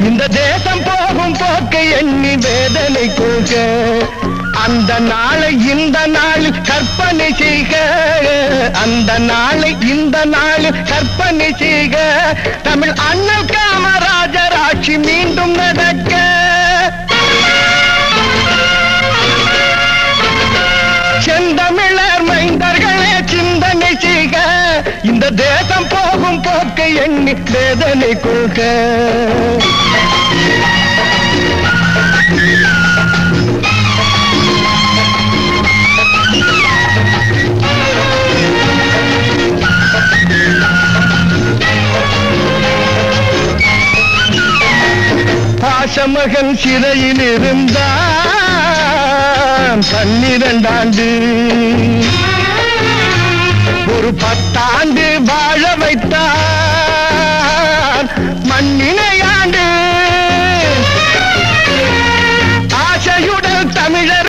இந்த தேசம் போகும் போக்கை எண்ணி வேதனை கொள்க அந்த நாளை இந்த நாளில் கற்பனை செய்க. அந்த நாளை இந்த நாளில் கற்பனை செய்க. தமிழ் அண்ணல் காமராஜர் ஆட்சி மீண்டும் நட போகும் போக்கை எண்ணி வேதனை கொள்க பாசமகன் சிறையில் இருந்தான் பன்னிரண்டாண்டு. ஆண்டு வாழ வைத்தார்.